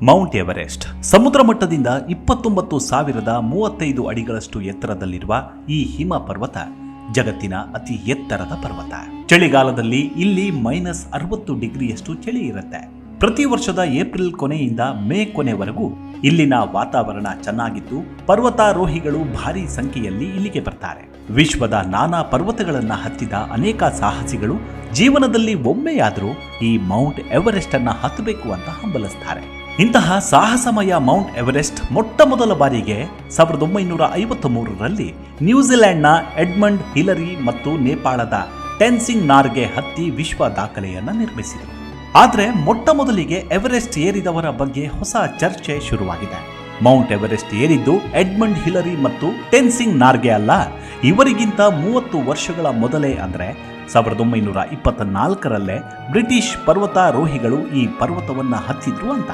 Mount Everest ಸಮುದ್ರ ಮಟ್ಟದಿಂದ ಇಪ್ಪತ್ತೊಂಬತ್ತು ಸಾವಿರದ ಮೂವತ್ತೈದು ಅಡಿಗಳಷ್ಟು ಎತ್ತರದಲ್ಲಿರುವ ಈ ಹಿಮ ಪರ್ವತ, ಜಗತ್ತಿನ ಅತಿ ಎತ್ತರದ ಪರ್ವತ. ಚಳಿಗಾಲದಲ್ಲಿ ಇಲ್ಲಿ ಮೈನಸ್ ಅರವತ್ತು ಡಿಗ್ರಿಯಷ್ಟು ಚಳಿ ಇರುತ್ತೆ. ಪ್ರತಿ ವರ್ಷದ ಏಪ್ರಿಲ್ ಕೊನೆಯಿಂದ ಮೇ ಕೊನೆವರೆಗೂ ಇಲ್ಲಿನ ವಾತಾವರಣ ಚೆನ್ನಾಗಿದ್ದು, ಪರ್ವತಾರೋಹಿಗಳು ಭಾರಿ ಸಂಖ್ಯೆಯಲ್ಲಿ ಇಲ್ಲಿಗೆ ಬರ್ತಾರೆ. ವಿಶ್ವದ ನಾನಾ ಪರ್ವತಗಳನ್ನ ಹತ್ತಿದ ಅನೇಕ ಸಾಹಸಿಗಳು ಜೀವನದಲ್ಲಿ ಒಮ್ಮೆಯಾದರೂ ಈ ಮೌಂಟ್ ಎವರೆಸ್ಟ್ ಅನ್ನ ಹತ್ತಬೇಕು ಅಂತ ಹಂಬಲಿಸ್ತಾರೆ. ಇಂತಹ ಸಾಹಸಮಯ ಮೌಂಟ್ ಎವರೆಸ್ಟ್ ಮೊಟ್ಟ ಮೊದಲ ಬಾರಿಗೆ ಸಾವಿರದ ಒಂಬೈನೂರ ಐವತ್ತ್ ಮೂರರಲ್ಲಿ ನ್ಯೂಜಿಲೆಂಡ್ನ ಎಡ್ಮಂಡ್ ಹಿಲರಿ ಮತ್ತು ನೇಪಾಳದ ಟೆನ್ಸಿಂಗ್ ನಾರ್ಗೆ ಹತ್ತಿ ವಿಶ್ವ ದಾಖಲೆಯನ್ನು ನಿರ್ಮಿಸಿದರು. ಆದರೆ ಮೊಟ್ಟ ಮೊದಲಿಗೆ ಎವರೆಸ್ಟ್ ಏರಿದವರ ಬಗ್ಗೆ ಹೊಸ ಚರ್ಚೆ ಶುರುವಾಗಿದೆ. ಮೌಂಟ್ ಎವರೆಸ್ಟ್ ಏರಿದ್ದು ಎಡ್ಮಂಡ್ ಹಿಲರಿ ಮತ್ತು ಟೆನ್ಸಿಂಗ್ ನಾರ್ಗೆ ಅಲ್ಲ, ಇವರಿಗಿಂತ ಮೂವತ್ತು ವರ್ಷಗಳ ಮೊದಲೇ ಅಂದರೆ ಸಾವಿರದ ಒಂಬೈನೂರ ಇಪ್ಪತ್ತ ನಾಲ್ಕರಲ್ಲೇ ಬ್ರಿಟಿಷ್ ಪರ್ವತಾರೋಹಿಗಳು ಈ ಪರ್ವತವನ್ನು ಹತ್ತಿದ್ರು ಅಂತ.